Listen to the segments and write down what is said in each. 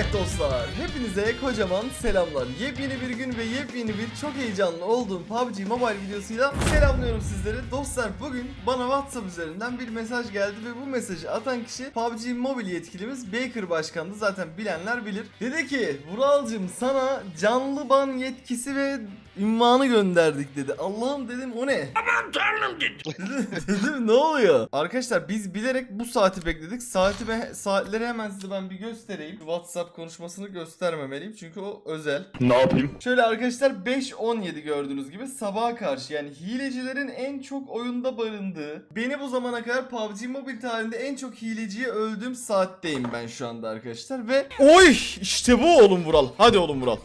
Evet dostlar, hepinize kocaman selamlar. Yepyeni bir gün ve yepyeni bir çok heyecanlı olduğum PUBG Mobile videosuyla selamlıyorum sizleri. Dostlar bugün bana WhatsApp üzerinden bir mesaj geldi ve bu mesajı atan kişi PUBG Mobile yetkilimiz Baker Başkan'dı. Zaten bilenler bilir. Dedi ki, Vuralcım sana canlı ban yetkisi ve ünvanı gönderdik dedi. Allah'ım dedim o ne? Dedim ne oluyor? Arkadaşlar biz bilerek bu saati bekledik. Saati ve saatleri hemen size ben bir göstereyim. WhatsApp konuşmasını göstermemeliyim çünkü o özel. Ne yapayım? Şöyle arkadaşlar 5.17 gördüğünüz gibi sabaha karşı yani hilecilerin en çok oyunda barındığı beni bu zamana kadar PUBG Mobile tarihinde en çok hileciye öldüğüm saatteyim ben şu anda arkadaşlar ve Oy işte bu oğlum Vural hadi oğlum Vural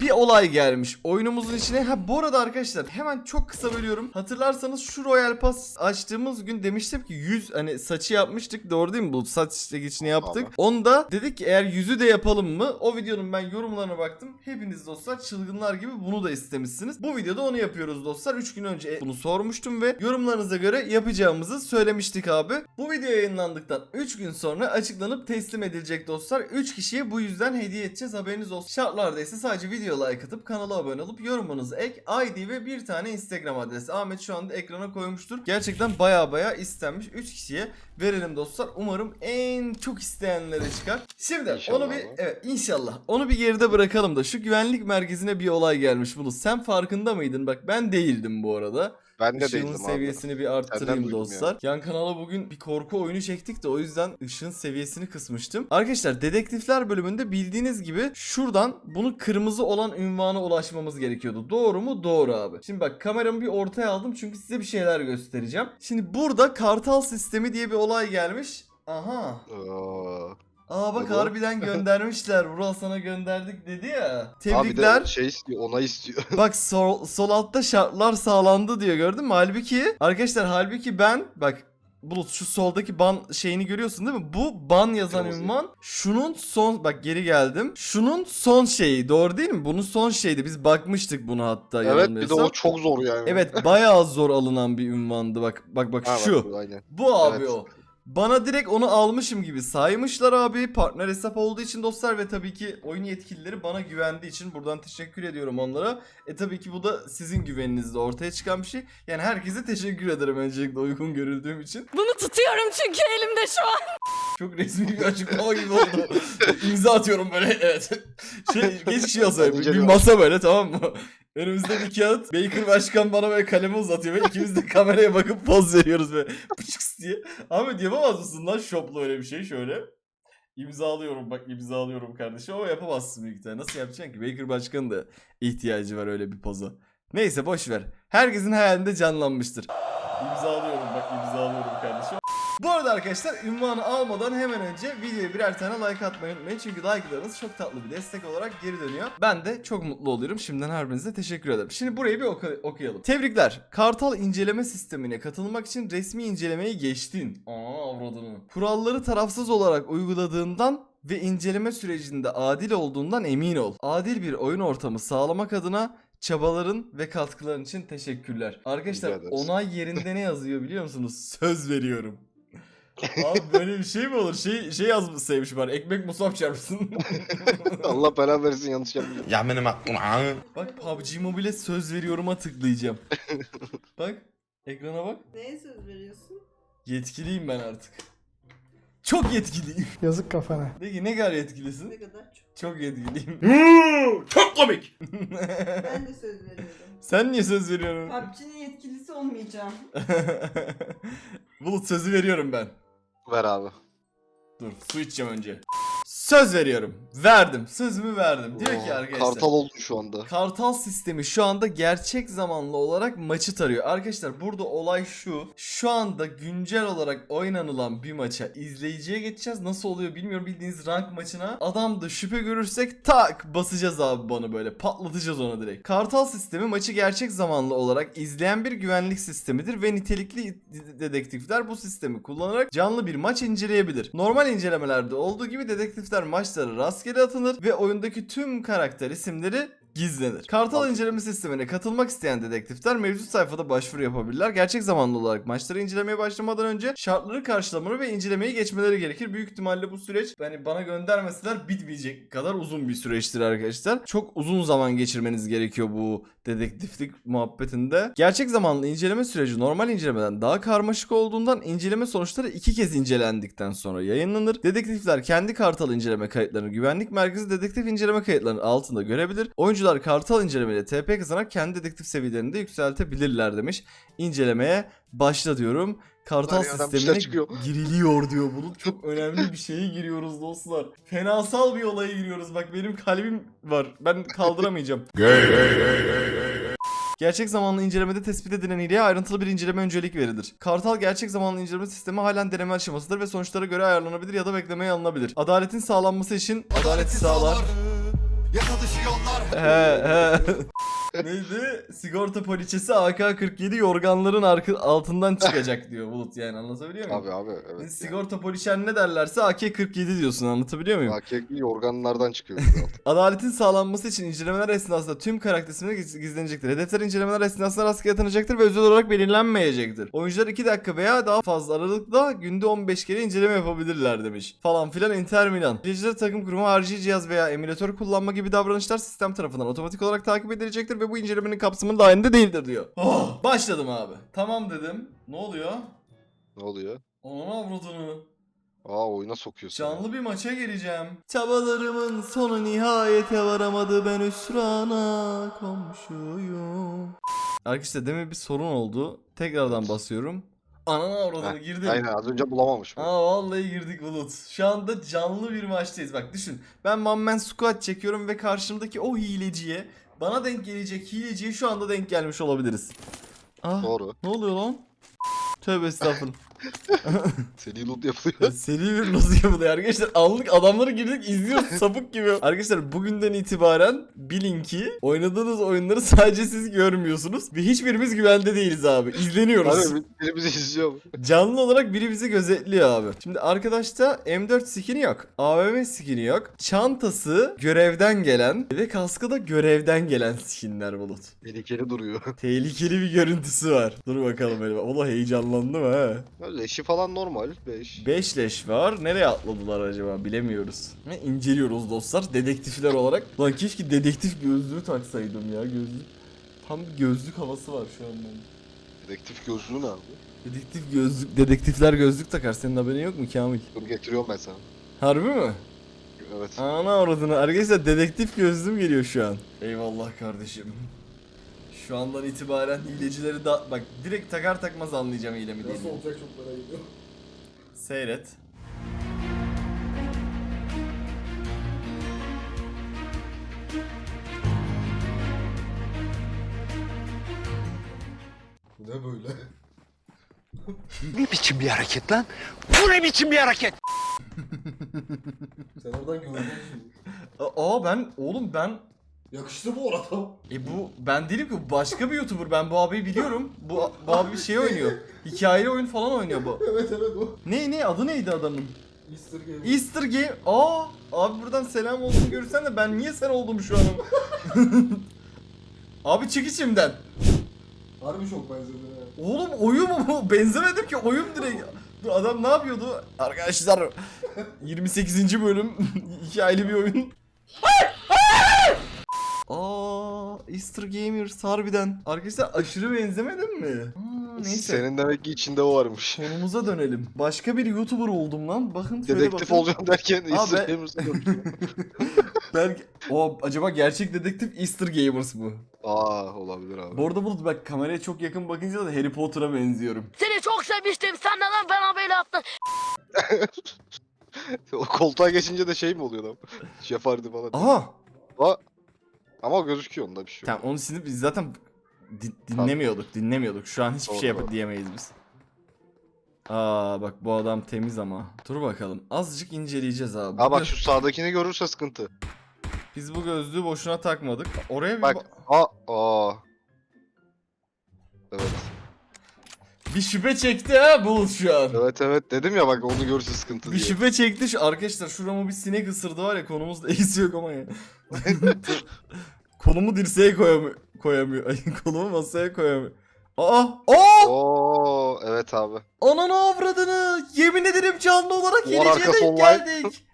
bir olay gelmiş oyunumuzun içine. Ha bu arada arkadaşlar hemen çok kısa bölüyorum. Hatırlarsanız şu Royal Pass açtığımız gün demiştim ki 100 hani saçı yapmıştık. Doğru değil mi bu saç çekicini yaptık. Abi. Onda dedik ki eğer yüzü de yapalım mı? O videonun ben yorumlarına baktım. Hepiniz dostlar çılgınlar gibi bunu da istemişsiniz. Bu videoda onu yapıyoruz dostlar. 3 gün önce bunu sormuştum ve yorumlarınıza göre yapacağımızı söylemiştik abi. Bu video yayınlandıktan 3 gün sonra açıklanıp teslim edilecek dostlar. 3 kişiye bu yüzden hediye edeceğiz haberiniz olsun. Şartlarda ise sadece video like atıp kanala abone olup yorumunuzu ek, ID ve bir tane Instagram adresi. Ahmet şu anda ekrana koymuştur. Gerçekten baya baya istenmiş. 3 kişiye verelim dostlar. Umarım en çok isteyenlere çıkar. Şimdi İnşallah onu bir abi. evet inşallah. Onu bir geride bırakalım da şu güvenlik merkezine bir olay gelmiş Bulut. Sen farkında mıydın? Bak ben değildim bu arada. Ben de Işığın değildim abi. seviyesini bir arttırayım dostlar. Yan kanala bugün bir korku oyunu çektik de o yüzden ışığın seviyesini kısmıştım. Arkadaşlar dedektifler bölümünde bildiğiniz gibi şuradan bunu kırmızı olan ünvana ulaşmamız gerekiyordu. Doğru mu? Doğru abi. Şimdi bak kameramı bir ortaya aldım çünkü size bir şeyler göstereceğim. Şimdi burada kartal sistemi diye bir olay gelmiş. Aha. Aa, Aa bak bu? harbiden göndermişler. Vural sana gönderdik dedi ya. Abi Tebrikler. de şey istiyor, onay istiyor. Bak sol, sol altta şartlar sağlandı diyor gördün mü? Halbuki arkadaşlar halbuki ben bak Bulut şu soldaki ban şeyini görüyorsun değil mi? Bu ban yazan Kırmızı. ünvan şunun son bak geri geldim. Şunun son şeyi doğru değil mi? Bunun son şeydi. Biz bakmıştık bunu hatta evet bir de yanılmıyorsam. o çok zor yani. Evet bayağı zor alınan bir ünvandı bak. Bak bak Ha, bak şu. bu, aynen. Bu abi Evet. o. Bana direkt onu almışım gibi saymışlar abi. Partner hesap olduğu için dostlar ve tabii ki oyun yetkilileri bana güvendiği için buradan teşekkür ediyorum onlara. E tabii ki bu da sizin güveninizle ortaya çıkan bir şey. Yani herkese teşekkür ederim öncelikle uygun görüldüğüm için. Bunu tutuyorum çünkü elimde şu an. Çok resmi bir açıklama gibi oldu. İmza atıyorum böyle evet. Şey, geç şey yazıyor. Bir, masa böyle tamam mı? Önümüzde bir kağıt. Baker başkan bana böyle kalemi uzatıyor ve ikimiz de kameraya bakıp poz veriyoruz böyle pıçıks diye. Ahmet yapamaz mısın lan şopla öyle bir şey şöyle? İmzalıyorum bak imzalıyorum kardeşim ama yapamazsın büyük ihtimalle. Nasıl yapacaksın ki? Baker başkanın da ihtiyacı var öyle bir poza. Neyse boş ver. Herkesin hayalinde canlanmıştır. İmzalıyorum bak imzalıyorum kardeşim. Bu arada arkadaşlar ünvanı almadan hemen önce videoya birer tane like atmayı unutmayın. Çünkü like'larınız çok tatlı bir destek olarak geri dönüyor. Ben de çok mutlu oluyorum. Şimdiden her birinize teşekkür ederim. Şimdi burayı bir oku- okuyalım. Tebrikler. Kartal inceleme sistemine katılmak için resmi incelemeyi geçtin. Aa avradını. Kuralları tarafsız olarak uyguladığından ve inceleme sürecinde adil olduğundan emin ol. Adil bir oyun ortamı sağlamak adına çabaların ve katkıların için teşekkürler. Arkadaşlar onay yerinde ne yazıyor biliyor musunuz? Söz veriyorum. Abi böyle bir şey mi olur? Şey şey yazmış sevmiş bari. Ekmek musab çarpsın. Allah belanı versin yanlış yapmayacağım. Ya benim aklım bak PUBG Mobile'e söz veriyorum'a tıklayacağım. bak ekrana bak. Neye söz veriyorsun? Yetkiliyim ben artık. Çok yetkiliyim. Yazık kafana. Peki ne kadar yetkilisin? Ne kadar çok. Çok yetkiliyim. Çok komik. Ben de söz veriyorum. Sen niye söz veriyorsun? PUBG'nin yetkilisi olmayacağım. Bulut sözü veriyorum ben. Ver abi. Dur su içeceğim önce. Söz veriyorum. Verdim. Sözümü verdim. Diyor ki Oo, arkadaşlar. Kartal oldu şu anda. Kartal sistemi şu anda gerçek zamanlı olarak maçı tarıyor. Arkadaşlar burada olay şu. Şu anda güncel olarak oynanılan bir maça izleyiciye geçeceğiz. Nasıl oluyor bilmiyorum bildiğiniz rank maçına. Adamda şüphe görürsek tak basacağız abi bana böyle. Patlatacağız onu direkt. Kartal sistemi maçı gerçek zamanlı olarak izleyen bir güvenlik sistemidir ve nitelikli dedektifler bu sistemi kullanarak canlı bir maç inceleyebilir. Normal incelemelerde olduğu gibi dedektifler maçlara rastgele atılır ve oyundaki tüm karakter isimleri gizlenir. Kartal inceleme sistemine katılmak isteyen dedektifler mevcut sayfada başvuru yapabilirler. Gerçek zamanlı olarak maçları incelemeye başlamadan önce şartları karşılamaları ve incelemeyi geçmeleri gerekir. Büyük ihtimalle bu süreç yani bana göndermeseler bitmeyecek kadar uzun bir süreçtir arkadaşlar. Çok uzun zaman geçirmeniz gerekiyor bu dedektiflik muhabbetinde. Gerçek zamanlı inceleme süreci normal incelemeden daha karmaşık olduğundan inceleme sonuçları iki kez incelendikten sonra yayınlanır. Dedektifler kendi kartal inceleme kayıtlarını güvenlik merkezi dedektif inceleme kayıtlarının altında görebilir. Oyuncular kartal incelemeyle TP kazanarak kendi dedektif seviyelerini de yükseltebilirler demiş. İncelemeye başla diyorum. Kartal ya, sistemine giriliyor diyor. Bunun çok önemli bir şeye giriyoruz dostlar. Fenasal bir olaya giriyoruz. Bak benim kalbim var. Ben kaldıramayacağım. Gerçek zamanlı incelemede tespit edilen hileye ayrıntılı bir inceleme öncelik verilir. Kartal gerçek zamanlı inceleme sistemi halen deneme aşamasıdır ve sonuçlara göre ayarlanabilir ya da beklemeye alınabilir. Adaletin sağlanması için adaleti sağlar. Yasa dışı yollar. he. Neydi? Sigorta poliçesi AK-47 yorganların arka, altından çıkacak diyor Bulut yani anlatabiliyor muyum? Abi abi evet. Sigorta poliçen ne derlerse AK-47 diyorsun anlatabiliyor muyum? Hakiki organlardan çıkıyor. Adaletin sağlanması için incelemeler esnasında tüm karakter isimleri giz- gizlenecektir. Hedefler incelemeler esnasında rastgele atanacaktır ve özel olarak belirlenmeyecektir. Oyuncular 2 dakika veya daha fazla aralıkla günde 15 kere inceleme yapabilirler demiş. Falan filan Inter Milan. İzleyiciler takım kurumu harici cihaz veya emülatör kullanma gibi davranışlar sistem tarafından otomatik olarak takip edilecektir ve bu incelemenin kapsamının dahilinde değildir diyor. Oh, başladım abi. Tamam dedim. Ne oluyor? ne oluyor? Onun avradını. Aa oyuna sokuyorsun. ya. Canlı bir maça geleceğim. Çabalarımın sonu nihayete varamadı ben hüsrana komşuyum. Arkadaşlar demin bir sorun oldu. Tekrardan basıyorum. Ananı avradını Heh, girdim. Aynen az önce bulamamış. mı? Aa vallahi girdik Bulut. Şu anda canlı bir maçtayız. Bak düşün. Ben one man squat çekiyorum ve karşımdaki o hileciye bana denk gelecek hileciye şu anda denk gelmiş olabiliriz. Ah, Doğru. ne oluyor lan? Tövbe estağfurullah. Seri loot yapılıyor. Seri bir nasıl yapılıyor arkadaşlar? Anlık adamları girdik izliyoruz sapık gibi. Arkadaşlar bugünden itibaren bilin ki oynadığınız oyunları sadece siz görmüyorsunuz. Ve hiçbirimiz güvende değiliz abi. İzleniyoruz. Abi biri bizi izliyor. Canlı olarak biri bizi gözetliyor abi. Şimdi arkadaşta M4 skin'i yok. AVM skin'i yok. Çantası görevden gelen ve kaskı da görevden gelen skinler bulut. Tehlikeli duruyor. Tehlikeli bir görüntüsü var. Dur bakalım hele. Ola heyecanlandım ha. Leşi falan normal. 5. 5 leş var. Nereye atladılar acaba bilemiyoruz. Ve inceliyoruz dostlar dedektifler olarak. Lan keşke dedektif gözlüğü taksaydım ya gözlük. Tam bir gözlük havası var şu an bende. Dedektif gözlüğü ne abi? Dedektif gözlük, dedektifler gözlük takar. Senin haberin yok mu Kamil? Dur getiriyorum ben sana. Harbi mi? Evet. Ana avradını. Arkadaşlar dedektif gözlüğüm geliyor şu an. Eyvallah kardeşim. Şu andan itibaren hilecileri da... Bak direkt takar takmaz anlayacağım hile mi değil mi. olacak çok merak ediyorum. Seyret. Bu ne böyle? Ne biçim bir hareket lan? Bu ne biçim bir hareket? Sen oradan gördün mü? Aa ben... Oğlum ben... Yakıştı bu orada. E bu ben değilim ki bu başka bir YouTuber. Ben bu abiyi biliyorum. Bu, bu abi bir şey oynuyor. Hikayeli oyun falan oynuyor bu. evet evet o. Ne ne adı neydi adamın? Easter Game. Easter Game. Aa abi buradan selam olsun görürsen de ben niye sen oldum şu an? abi çık içimden. Harbi çok benzedi. Oğlum oyun mu bu? Benzemedim ki oyun direkt. Dur adam ne yapıyordu? Arkadaşlar 28. bölüm hikayeli bir oyun. Aa, Easter Gamers harbiden. Arkadaşlar aşırı benzemedim mi? Aa, neyse. Senin demek ki içinde o varmış. Konumuza dönelim. Başka bir YouTuber oldum lan. Bakın şöyle Dedektif bakın. olacağım derken Easter ben- dönmüşüm. Belki... O acaba gerçek dedektif Easter Gamers mı? Aa olabilir abi. Bu arada Bulut bak kameraya çok yakın bakınca da Harry Potter'a benziyorum. Seni çok sevmiştim. Sen neden bana böyle yaptın? O koltuğa geçince de şey mi oluyor adam? Şefardi falan. Aha! Aa, ama gözüküyor onda bir şey. yok. Tamam onu silip biz zaten di- dinlemiyorduk, dinlemiyorduk. Şu an hiçbir Doğru, şey yap doğru. diyemeyiz biz. Aa bak bu adam temiz ama. Dur bakalım. Azıcık inceleyeceğiz abi. Bu Ha bak gö- şu sağdakini görürse sıkıntı. Biz bu gözlüğü boşuna takmadık. Oraya bir, Bak. ba- Aa, aa. Evet. Bir şüphe çekti ha Bulut şu an. Evet evet dedim ya bak onu görürse sıkıntı Bir diye. şüphe çekti şu arkadaşlar şuramı bir sinek ısırdı var ya konumuzda ilgisi yok ama ya. Kolumu dirseğe koyamıyor. koyamıyor. Ay, kolumu masaya koyamıyor. Aa! Aa! Oo evet abi. Ananı avradını! Yemin ederim canlı olarak Duvar hileciye arkası denk online. geldik.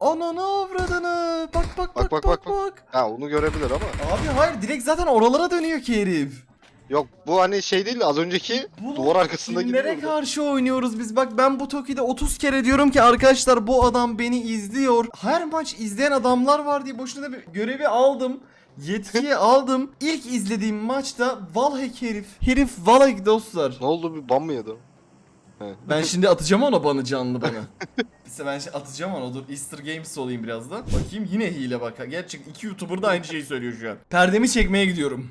Ananı avradını! Bak bak bak bak Bak, bak. bak, Ha onu görebilir ama. Abi hayır direkt zaten oralara dönüyor ki herif. Yok bu hani şey değil de az önceki Bunu duvar arkasında Kimlere gidiyor. karşı oynuyoruz biz? Bak ben bu Toki'de 30 kere diyorum ki arkadaşlar bu adam beni izliyor. Her maç izleyen adamlar var diye boşuna da bir görevi aldım. Yetkiyi aldım. İlk izlediğim maçta Valhack herif. Herif Valhack dostlar. Ne oldu bir ban mı yedi? He. Ben şimdi atacağım ona banı canlı bana. İşte ben şimdi atacağım ona dur Easter Games olayım birazdan. Bakayım yine hile bak. Gerçek iki YouTuber da aynı şeyi söylüyor şu an. Perdemi çekmeye gidiyorum.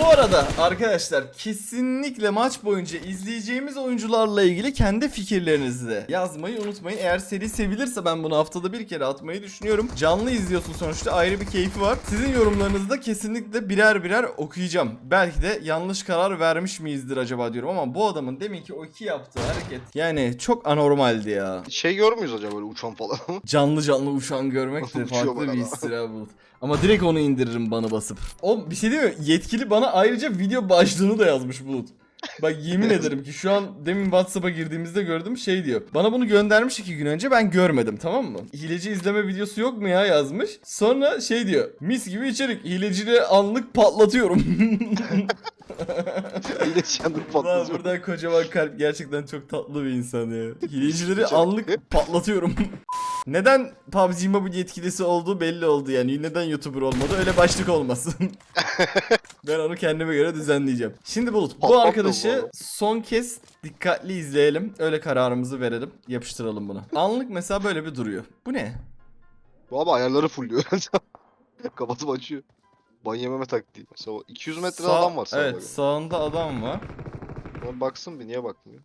Bu arada arkadaşlar kesinlikle maç boyunca izleyeceğimiz oyuncularla ilgili kendi fikirlerinizi de yazmayı unutmayın. Eğer seri sevilirse ben bunu haftada bir kere atmayı düşünüyorum. Canlı izliyorsun sonuçta ayrı bir keyfi var. Sizin yorumlarınızı da kesinlikle birer birer okuyacağım. Belki de yanlış karar vermiş miyizdir acaba diyorum ama bu adamın deminki o iki yaptığı hareket yani çok anormaldi ya. Şey görmüyoruz acaba böyle uçan falan? Canlı canlı uçan görmek de Uçuyor farklı bana bir ha Bulut. Ama direkt onu indiririm bana basıp. O bir şey değil mi? Yetkili bana ayrıca video başlığını da yazmış Bulut. Bak yemin ederim ki şu an demin WhatsApp'a girdiğimizde gördüm şey diyor. Bana bunu göndermiş iki gün önce ben görmedim tamam mı? Hileci izleme videosu yok mu ya yazmış. Sonra şey diyor. Mis gibi içerik. Hileciyle anlık patlatıyorum. Yine çandır Lan patlatıyor. buradan kocaman kalp gerçekten çok tatlı bir insan ya. Hilecileri anlık patlatıyorum. Neden PUBG Mobile yetkilisi olduğu belli oldu yani. Neden YouTuber olmadı? Öyle başlık olmasın. ben onu kendime göre düzenleyeceğim. Şimdi Bulut bu arkadaşı arada. son kez dikkatli izleyelim. Öyle kararımızı verelim. Yapıştıralım bunu. Anlık mesela böyle bir duruyor. Bu ne? Bu ama ayarları fullüyor. Kapatıp açıyor. Ban yememe taktiği. Mesela o 200 metrede Sağ- adam var sağda. Evet sağında adam var. Lan baksın bir niye bakmıyor?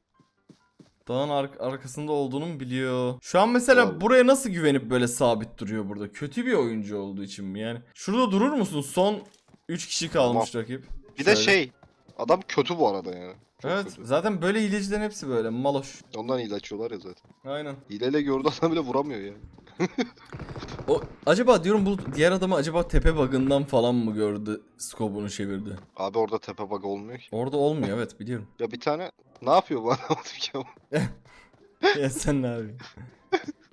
Dağın ar- arkasında olduğunu mu biliyor? Şu an mesela Abi. buraya nasıl güvenip böyle sabit duruyor burada? Kötü bir oyuncu olduğu için mi yani? Şurada durur musun? Son 3 kişi kalmış rakip. Bir de Şöyle. şey adam kötü bu arada yani. Çok evet kötü. zaten böyle hilecilerin hepsi böyle maloş. Ondan hile açıyorlar ya zaten. Aynen. Hileyle gördüğü adam bile vuramıyor yani. O acaba diyorum bu diğer adamı acaba tepe bug'ından falan mı gördü? Skobunu çevirdi. Abi orada tepe bug olmuyor ki. Orada olmuyor evet biliyorum. Ya bir tane ne yapıyor bu adam ama? ya sen ne abi?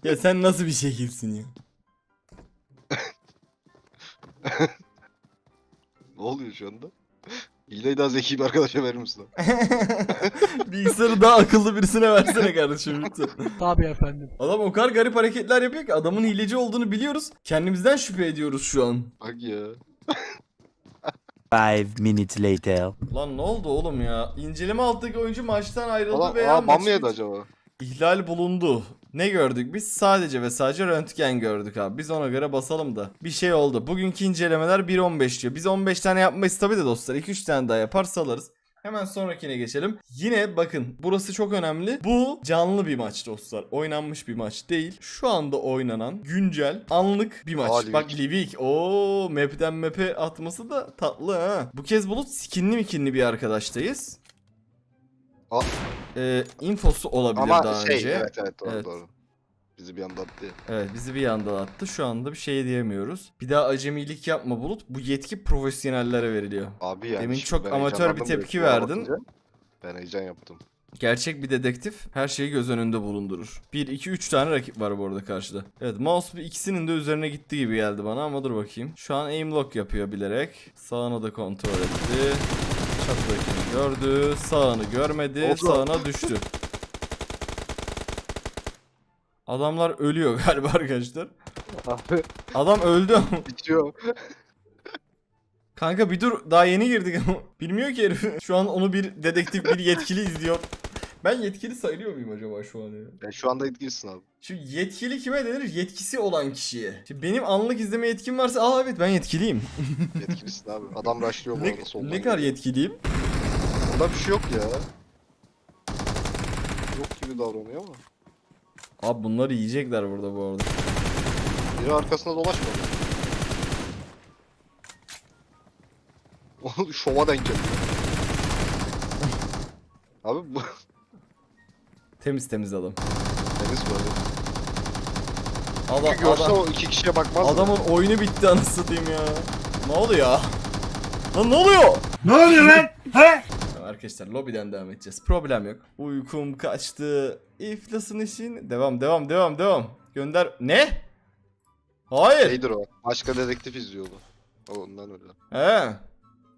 ya sen nasıl bir şekilsin ya? Ne oluyor şu anda? Hileyi daha zeki bir arkadaşa verir misin? Bilgisayarı daha akıllı birisine versene kardeşim lütfen. Tabii efendim. Adam o kadar garip hareketler yapıyor ki adamın hileci olduğunu biliyoruz. Kendimizden şüphe ediyoruz şu an. Bak ya. Five minutes later. Lan ne oldu oğlum ya? İnceleme alttaki oyuncu maçtan ayrıldı Valla veya aa, ban mı yedi acaba? İhlal bulundu. Ne gördük biz? Sadece ve sadece röntgen gördük abi. Biz ona göre basalım da. Bir şey oldu. Bugünkü incelemeler 1.15 diyor. Biz 15 tane yapmayız tabi de dostlar. 2-3 tane daha yapar salarız. Hemen sonrakine geçelim. Yine bakın burası çok önemli. Bu canlı bir maç dostlar. Oynanmış bir maç değil. Şu anda oynanan güncel anlık bir maç. Aa. Bak Livik. Oo map'ten map'e atması da tatlı ha. Bu kez bulut skinli mikinli bir arkadaştayız. Aa. Ee, infosu olabilir Ama daha şey önce. evet evet doğru Evet. doğru. Bizi bir anda attı. Evet bizi bir anda attı. Şu anda bir şey diyemiyoruz. Bir daha acemilik yapma Bulut. Bu yetki profesyonellere veriliyor. Abi yani. Demin çok amatör bir tepki verdin. bakınca. Ben heyecan yaptım. Gerçek bir dedektif her şeyi göz önünde bulundurur. 1, 2, 3 tane rakip var bu arada karşıda. Evet mouse bir ikisinin de üzerine gitti gibi geldi bana ama dur bakayım. Şu an aim lock yapıyor bilerek. Sağını da kontrol etti. Çatıdakini gördü. Sağını görmedi. Oldu. Sağına düştü. Adamlar ölüyor galiba arkadaşlar. Abi Adam öldü ama. bitiyor. Kanka bir dur daha yeni girdik ama bilmiyor ki herif. Şu an onu bir dedektif bir yetkili izliyor. Ben yetkili sayılıyor muyum acaba şu an ya? Ben şu anda etkilisin abi. Şimdi yetkili kime denir? Yetkisi olan kişiye. Şimdi benim anlık izleme yetkim varsa aa evet ben yetkiliyim. Yetkilisin abi. Adam rushlıyor bu ne, arada soldan. ne kadar yetkiliyim? Burada bir şey yok ya. Yok gibi davranıyor ama. Abi bunları yiyecekler burada bu arada. Biri arkasına dolaşmadı. Şova denk geldi. Abi bu Temiz temiz adam. temiz böyle. Adam, Çünkü görse adam, o iki kişiye bakmaz. adamın oyunu bitti anasını satayım ya. Ne oluyor? Lan ne oluyor? Ne oluyor lan? He? Tamam arkadaşlar lobiden devam edeceğiz. Problem yok. Uykum kaçtı. İflasın işin. Devam devam devam devam. Gönder. Ne? Hayır. Neydir o? Başka dedektif izliyordu. O Ondan öyle. He.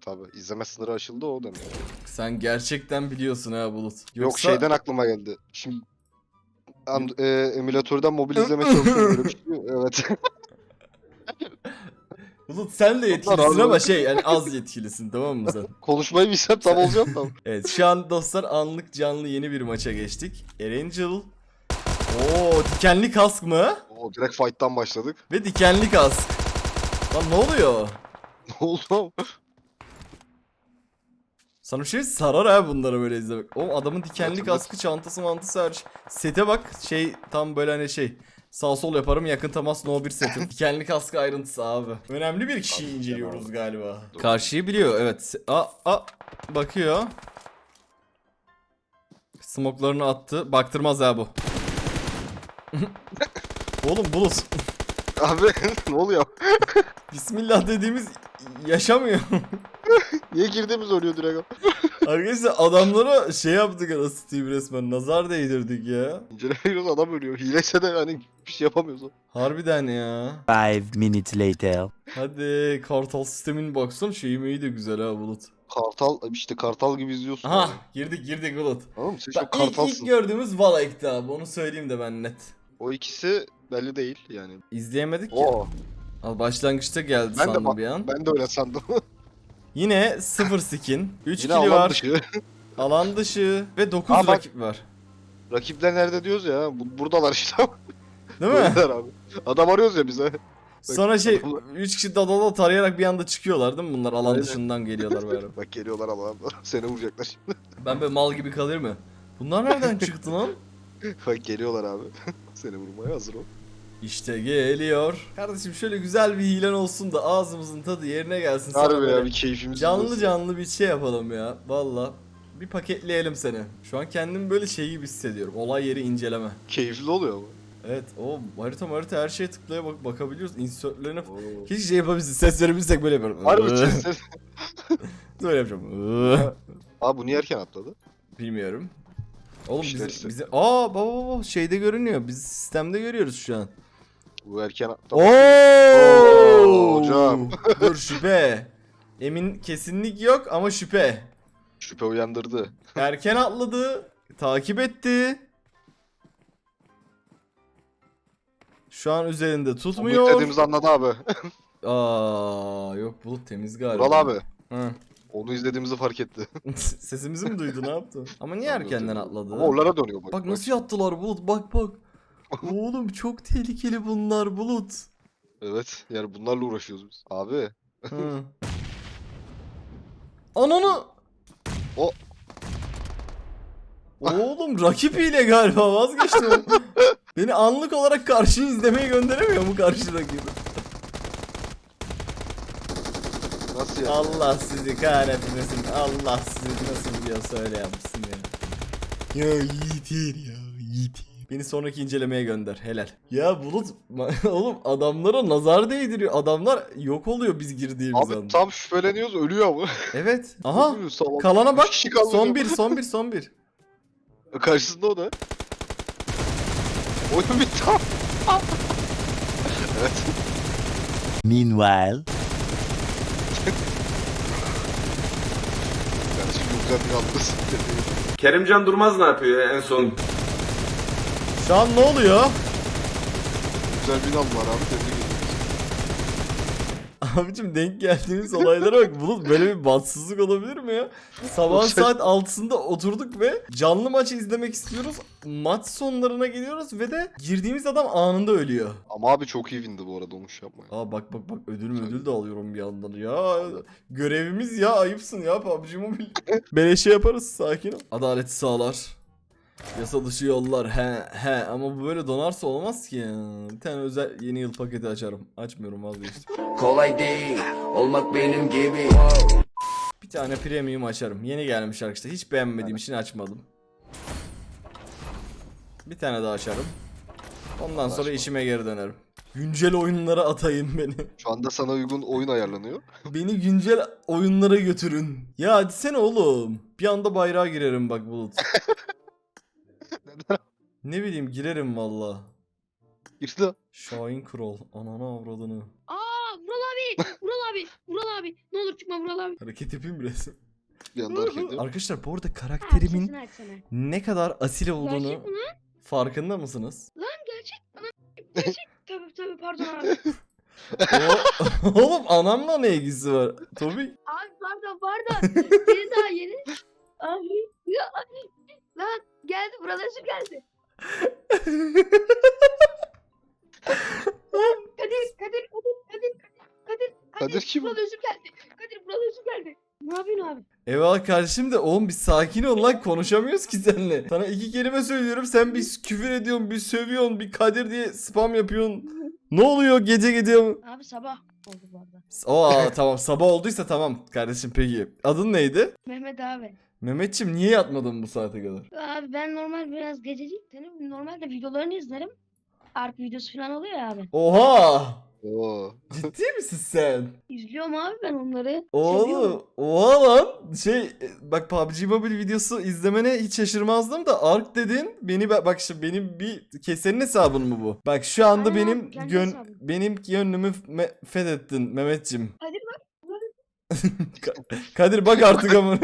Tabi izleme sınırı aşıldı o demek. Sen gerçekten biliyorsun ha Bulut. Yok şeyden aklıma geldi. Şimdi and, e, emülatörden mobil izleme çalışıyorum şey. Evet. Bulut sen de yetkilisin ama şey yani az yetkilisin tamam mı sen? Konuşmayı bilsem tam olacağım tam. Evet şu an dostlar anlık canlı yeni bir maça geçtik. Erangel. Oo dikenli kask mı? Oo, direkt fight'tan başladık. Ve dikenli kask. Lan ne oluyor? Ne oldu? Sana bir şey sarar ha bunları böyle izlemek. O adamın dikenli kaskı, çantası, mantısı her şey. Sete bak şey tam böyle hani şey. Sağ sol yaparım yakın temas no bir setim. dikenli kaskı ayrıntısı abi. Önemli bir kişiyi Abi, inceliyoruz galiba. Karşıyı biliyor evet. A a bakıyor. Smoklarını attı. Baktırmaz ha bu. Oğlum bulut. Abi ne oluyor? Bismillah dediğimiz yaşamıyor. Niye girdiğimiz oluyor direkt? Arkadaşlar adamlara şey yaptık arası satayım resmen. Nazar değdirdik ya. İncelemiyoruz adam ölüyor. Hileyse de hani bir şey yapamıyoruz. Harbiden ya. Five minutes later. Hadi kartal sistemin baksana şey yemeği de güzel ha Bulut. Kartal işte kartal gibi izliyorsun. Aha abi. girdik girdik Bulut. Tamam mı? Sen çok ilk, ilk kartalsın. gördüğümüz Valek'ti abi onu söyleyeyim de ben net. O ikisi belli değil yani. İzleyemedik ya. Oo. Al başlangıçta geldi Ben de sandım bak- bir an. Ben de öyle sandım. Yine sıfır skin. 3 Yine kili alan var. dışı. Alan dışı. Ve 9 Aa, bak. rakip var. Rakipler nerede diyoruz ya. Bu, buradalar işte. Değil mi? Buradalar abi. Adam arıyoruz ya bize. Sonra şey adamlar- 3 kişi dadala tarayarak bir anda çıkıyorlar değil mi bunlar? Alan Aynen. dışından geliyorlar böyle. Bak geliyorlar Allah'ım. Seni vuracaklar şimdi. Ben böyle mal gibi kalır mı? Bunlar nereden çıktı lan? Bak geliyorlar abi. Seni vurmaya hazır ol. İşte geliyor. Kardeşim şöyle güzel bir hilen olsun da ağzımızın tadı yerine gelsin. Harbi ya bir keyfimiz canlı olsun. canlı bir şey yapalım ya. Valla. Bir paketleyelim seni. Şu an kendimi böyle şey gibi hissediyorum. Olay yeri inceleme. Keyifli oluyor ama. Evet o harita harita her şeye tıklaya bak bakabiliyoruz. Insertlerine Oo. Keşke şey yapabilsek. Ses verebilsek böyle yapıyorum. Harbi ses. Böyle yapacağım. Abi bu niye erken atladı? Bilmiyorum. Oğlum İşte bizim, işte. bizim... Aa baba baba şeyde görünüyor. Biz sistemde görüyoruz şu an. Bu erken atladı. Oo hocam. Dur şüphe. Emin kesinlik yok ama şüphe. Şüphe uyandırdı. Erken atladı. Takip etti. Şu an üzerinde Bunu tutmuyor. dediğimizi anladı abi. Aa yok bulut temiz galiba. Vural abi. Hı. Onu izlediğimizi fark etti. Sesimizi mi duydu ne yaptı? Ama niye erkenden atladı? Ama oralara dönüyor bak. Bak nasıl yattılar bulut bak bak. Oğlum çok tehlikeli bunlar bulut. Evet. Yani bunlarla uğraşıyoruz biz. Abi. Hı. Ananı. O- Oğlum rakip ile galiba vazgeçtim. Beni anlık olarak karşıyı izlemeye gönderemiyor mu karşı rakibi? Nasıl yani? Allah sizi kahretmesin. Allah sizi nasıl biliyorsa öyle yapsın ya. Ya Yiğitir ya Yiğitir. Beni sonraki incelemeye gönder helal. Ya Bulut oğlum adamlara nazar değdiriyor. Adamlar yok oluyor biz girdiğimiz Abi anda. tam şüpheleniyoruz ölüyor ama. Evet. Aha. Kalana bak. Son bir, son bir, son bir. Karşısında o da. Oyun bitti evet. Meanwhile. Kardeşim güzel bir. Kerimcan Durmaz ne yapıyor ya en son? Şu an ne oluyor? güzel bir aldılar abi. Tebrik ederim. Abicim denk geldiğimiz olaylara bak. Bulut böyle bir bahtsızlık olabilir mi ya? Sabah Çok saat 6'sında oturduk ve canlı maçı izlemek istiyoruz. Maç sonlarına geliyoruz ve de girdiğimiz adam anında ölüyor. Ama abi çok iyi windi bu arada onu şey yapmayın. Aa bak bak bak ödül ödül de alıyorum bir yandan ya. Görevimiz ya ayıpsın ya PUBG Mobile. Beleşe yaparız sakin ol. Adaleti sağlar. Yasa dışı yollar he he ama bu böyle donarsa olmaz ki. Bir tane özel yeni yıl paketi açarım. Açmıyorum vazgeçtim. Kolay değil olmak benim gibi. Bir tane premium açarım. Yeni gelmiş arkadaşlar. Hiç beğenmediğim için açmadım. Bir tane daha açarım. Ondan sonra işime geri dönerim. Güncel oyunlara atayın beni. Şu anda sana uygun oyun ayarlanıyor. Beni güncel oyunlara götürün. Ya hadi sen oğlum. Bir anda bayrağa girerim bak Bulut. Ne bileyim girerim valla. Girdi. Şahin Kral. Ananı avradını. Aa Vural abi. Vural abi. Vural abi. Ne olur çıkma Vural abi. Hareket yapayım biraz. Bir anda hareket ediyor. Arkadaşlar bu arada Ha, karakterimin sesini açsana. ne kadar asil olduğunu Gerçek mi lan? farkında mısınız? Lan gerçek. Ana, gerçek. tabii tabii pardon abi. O- Oğlum anamla ne ilgisi var? Tobi. Abi pardon pardon. Yeni daha yeni. Abi. Ya, abi. Lan geldi buralar şu geldi. Kadir Kadir Kadir Kadir Kadir Kadir kim? Vural Özür geldi. Kadir Vural Özür geldi. Ne yapıyorsun abi? Eyvallah kardeşim de oğlum bir sakin ol lan konuşamıyoruz ki seninle. Sana iki kelime söylüyorum sen bir küfür ediyorsun bir sövüyorsun bir Kadir diye spam yapıyorsun. Ne oluyor gece gece? Abi sabah oldu bu arada. Aa tamam sabah olduysa tamam kardeşim peki. Adın neydi? Mehmet abi. Mehmetçim niye yatmadın bu saate kadar? Abi ben normal biraz gececi. Senin normalde videolarını izlerim. Ark videosu falan oluyor ya abi. Oha! Oo. Ciddi misin sen? İzliyorum abi ben onları. Oğlum, Seviyorum. oha lan. Şey, bak PUBG Mobile videosu izlemene hiç şaşırmazdım da Ark dedin. Beni be- bak şimdi benim bir kesenin hesabın mı bu? Bak şu anda Aynen benim kendi gön hesabım. benim gönlümü me- fethettin Mehmetçim. Hadi bak. Kadir bak artık ama.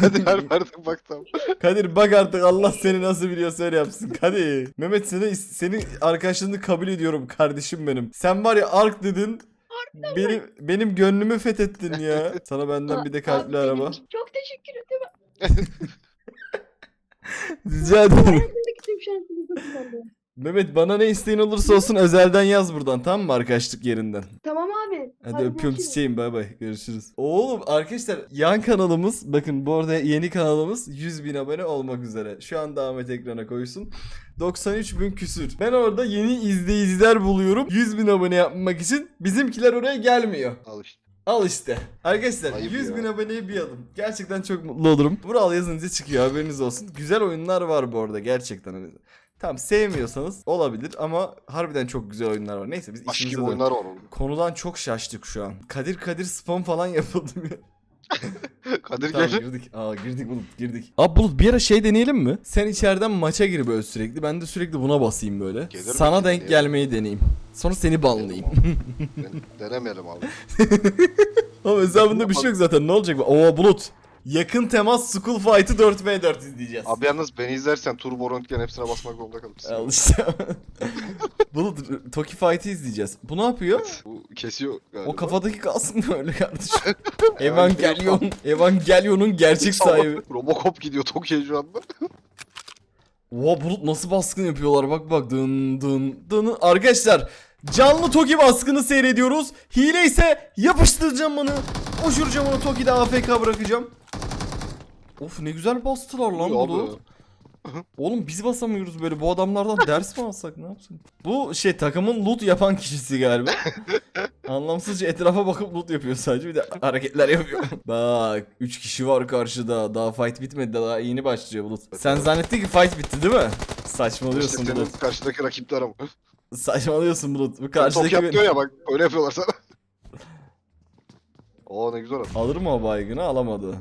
Hadi ver verdim bak tamam. Kadir bak artık Allah seni nasıl biliyorsa öyle yapsın. Kadir. Mehmet seni senin arkadaşlığını kabul ediyorum kardeşim benim. Sen var ya Ark dedin. Benim benim gönlümü fethettin ya. Sana benden bir de kalpli Abi, araba. Çok teşekkür ederim. Rica ederim. Mehmet bana ne isteğin olursa olsun özelden yaz buradan tamam mı arkadaşlık yerinden. Tamam abi. Hadi, Hadi öpüyorum görüşürüz. çiçeğim bay bay görüşürüz. Oğlum arkadaşlar yan kanalımız bakın bu arada yeni kanalımız 100 bin abone olmak üzere. Şu anda Ahmet ekrana koysun. 93 bin küsür. Ben orada yeni izleyiciler buluyorum. 100 bin abone yapmak için bizimkiler oraya gelmiyor. Al işte. Al işte. Arkadaşlar Ayıp 100 ya. bin aboneye bir adım. Gerçekten çok mutlu olurum. Vural yazınca çıkıyor haberiniz olsun. Güzel oyunlar var bu arada gerçekten. Tamam sevmiyorsanız olabilir ama harbiden çok güzel oyunlar var. Neyse biz Aşk işimize dönelim. oyunlar var oğlum. Konudan çok şaştık şu an. Kadir Kadir spam falan yapıldı mı? Kadir tamam gel. girdik. Aa girdik Bulut girdik. Abi Bulut bir ara şey deneyelim mi? Sen içeriden maça gir böyle sürekli. Ben de sürekli buna basayım böyle. Gelir Sana misin denk diye. gelmeyi deneyeyim. Sonra seni banlayayım. Den- Denemeyelim abi. Ama hesabında bir şey yok zaten. Ne olacak? Oo Bulut. Yakın temas School Fight'ı 4v4 izleyeceğiz. Abi yalnız beni izlersen turbo röntgen hepsine basmak zorunda kalırsın. Al işte. Bulut Toki Fight'ı izleyeceğiz. Bu ne yapıyor? Bu kesiyor galiba. O kafadaki kalsın mı öyle kardeşim? Evangelion, Evangelion'un gerçek sahibi. Robocop gidiyor Tokyo'ya şu anda. Oha bulut nasıl baskın yapıyorlar bak bak dın dın dın. Arkadaşlar canlı Toki baskını seyrediyoruz. Hile ise yapıştıracağım bunu. Uçuracağım onu Toki'de AFK bırakacağım. Of ne güzel bastılar lan bulut. Oğlum biz basamıyoruz böyle bu adamlardan ders mi alsak ne yapsak? Bu şey takımın loot yapan kişisi galiba. Anlamsızca etrafa bakıp loot yapıyor sadece bir de hareketler yapıyor. Bak 3 kişi var karşıda daha fight bitmedi daha yeni başlıyor Bulut. Sen zannettin ki fight bitti değil mi? Saçmalıyorsun İşte Bulut. karşıdaki rakipler ama. Saçmalıyorsun Bulut. Bu Tok karşıdaki yapıyor benim. ya bak öyle yapıyorlar sana. Oo ne güzel. Alır mı o baygını? Alamadı.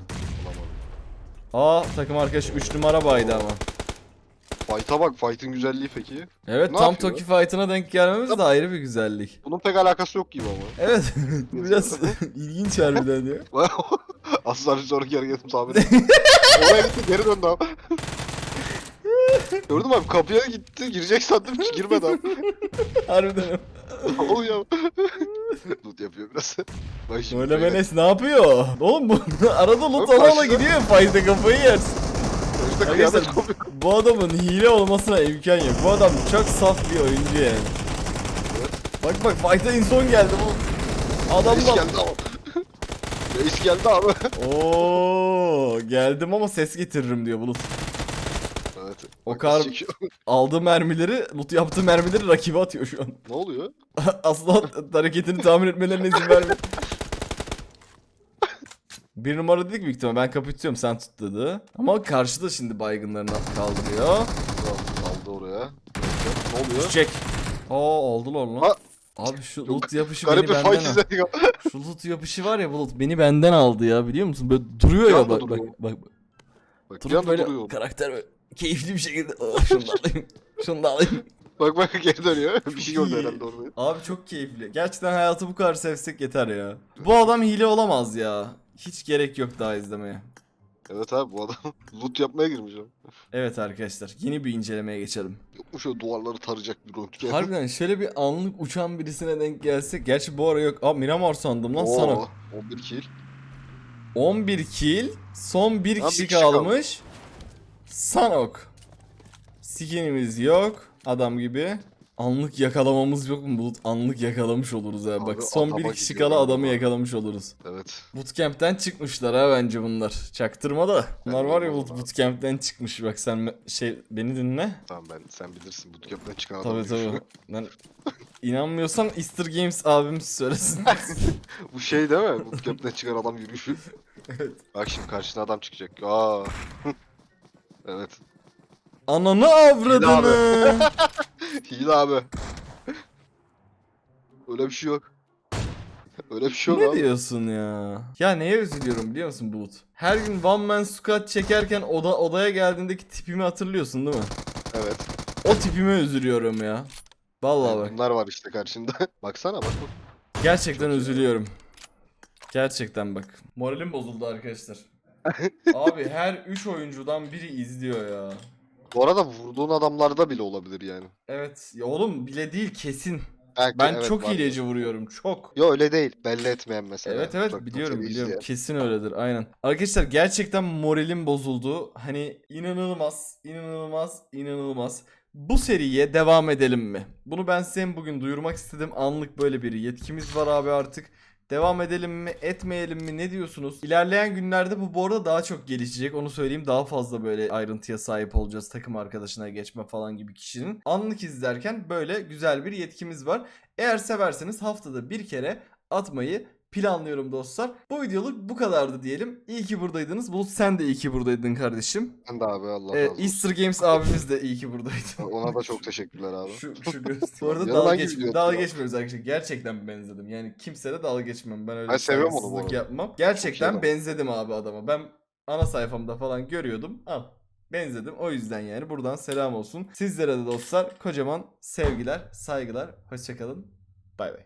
Aa takım arkadaş 3 numara baydı ama. Fight'a bak fight'ın güzelliği peki. Evet Ne tam yapıyor? Toki fight'ına denk gelmemiz de ayrı bir güzellik. Bunun pek alakası yok gibi ama. Evet biraz ilginç harbiden ya. Asıl bir sonraki hareketim tahmin et. Oraya gitti geri döndü abi. Gördün mü abi kapıya gitti girecek sandım hiç girmedi abi. Harbiden. Oluyor? Loot yapıyor biraz. Bak şimdi Böyle Menes ne yapıyor? Oğlum bu arada loot Oğlum ala ala gidiyor fight'e kafayı yersin. İşte Arkadaşlar kopuyor. bu adamın hile olmasına imkan yok. Bu adam çok saf bir oyuncu yani. Bak bak fight'a in son geldi bu. Adam Reis da... geldi ama. Reis geldi abi. Oo geldim ama ses getiririm diyor Bulut. Evet. O bak kar- nasıl çekiyor. Aldığı mermileri, loot yaptığı mermileri rakibe atıyor şu an. ne oluyor? Asla hareketini tahmin etmelerine izin vermiyor. Bir numara dedik büyük ihtimal. Ben kapı tutuyorum sen tut dedi. Ama karşıda şimdi baygınlarını kaldırıyor. Aldı oraya. Ne oluyor? Düşecek. Aa oldular lan. Ha. Abi şu Çok loot yapışı beni benden fight al. izledik ama. Şu loot yapışı var ya bulut beni benden aldı ya biliyor musun? Böyle duruyor ya anda bak bak duruyor. bak. Bak bir Durup anda böyle duruyor. karakter böyle keyifli bir şekilde "Aa, şunu da alayım. Şunu da alayım. Bak bak geri dönüyor. bir şey gördü İyi. herhalde orada. Abi çok keyifli. Gerçekten hayatı bu kadar sevsek yeter ya. Bu adam hile olamaz ya. Hiç gerek yok daha izlemeye. Evet abi bu adam loot yapmaya girmiş o. Evet arkadaşlar yeni bir incelemeye geçelim. Yokmuş o duvarları tarayacak bir röntgen. Harbiden şöyle bir anlık uçan birisine denk gelsek. Gerçi bu ara yok. Aa Miramar sandım lan Oo, sana. 11 kill. 11 kill. Son bir bir kişi kişi kalmış. Sanok. Skinimiz yok. Adam gibi. Anlık yakalamamız yok mu Bulut? Anlık yakalamış oluruz ha. Bak Abi son bir kişi kala abi adamı bu. yakalamış oluruz. Evet. Bootcamp'ten çıkmışlar ha bence bunlar. Çaktırma da. Bunlar var ya Bulut bootcamp'ten çıkmış. Bak sen şey beni dinle. Tamam ben sen bilirsin bootcamp'ten çıkan adam. Tabii tabii. Ben inanmıyorsan Easter Games abimiz söylesin. Bu şey değil mi? Bootcamp'ten çıkan adam yürüyüşü. evet. Bak şimdi karşına adam çıkacak. Aa. Evet. Ananı avradını. Hile abi. Öyle bir şey yok. Öyle bir şey yok ne abi. diyorsun ya? Ya neye üzülüyorum biliyor musun Bulut? Her gün One Man Squad çekerken oda odaya geldiğindeki tipimi hatırlıyorsun değil mi? Evet. O tipime üzülüyorum ya. Vallahi bak. Bunlar var işte karşında. Baksana bak. bak. Gerçekten üzülüyorum. Gerçekten bak. Moralim bozuldu arkadaşlar. Abi her 3 oyuncudan biri izliyor ya. Bu arada vurduğun adamlarda bile olabilir yani. Evet. Ya oğlum bile değil kesin. Belki, Ben evet, çok var. hileci vuruyorum. Çok. Yo öyle değil. Belli etmeyen mesela. Evet evet Bak, biliyorum biliyorum. izleyen. Kesin öyledir aynen. Arkadaşlar gerçekten moralim bozuldu. Hani inanılmaz, inanılmaz, inanılmaz. Bu seriye devam edelim mi? Bunu ben size bugün duyurmak istedim. Anlık böyle bir yetkimiz var abi artık. Devam edelim mi, etmeyelim mi ne diyorsunuz? İlerleyen günlerde bu bu arada daha çok gelişecek. Onu söyleyeyim daha fazla böyle ayrıntıya sahip olacağız. Takım arkadaşına geçme falan gibi kişinin. Anlık izlerken böyle güzel bir yetkimiz var. Eğer severseniz haftada bir kere atmayı planlıyorum dostlar. Bu videoluk bu kadardı diyelim. İyi ki buradaydınız. Bulut sen de iyi ki buradaydın kardeşim. Ben de abi Allah Ee, razı olsun. Easter Games abimiz de iyi ki buradaydı. Ona da çok teşekkürler abi. Şu, şu göz- Bu arada Yanından dalga, geç, dalga ya. geçmiyoruz arkadaşlar. Gerçekten benzedim. Yani kimseye dalga geçmem. Ben öyle Ben seviyorum onu bu saygısızlık arada. yapmam. Gerçekten adam. benzedim abi adama. Ben ana sayfamda falan görüyordum. Al. Benzedim. O yüzden yani buradan selam olsun. Sizlere de dostlar kocaman sevgiler, saygılar. Hoşçakalın. Bay bay.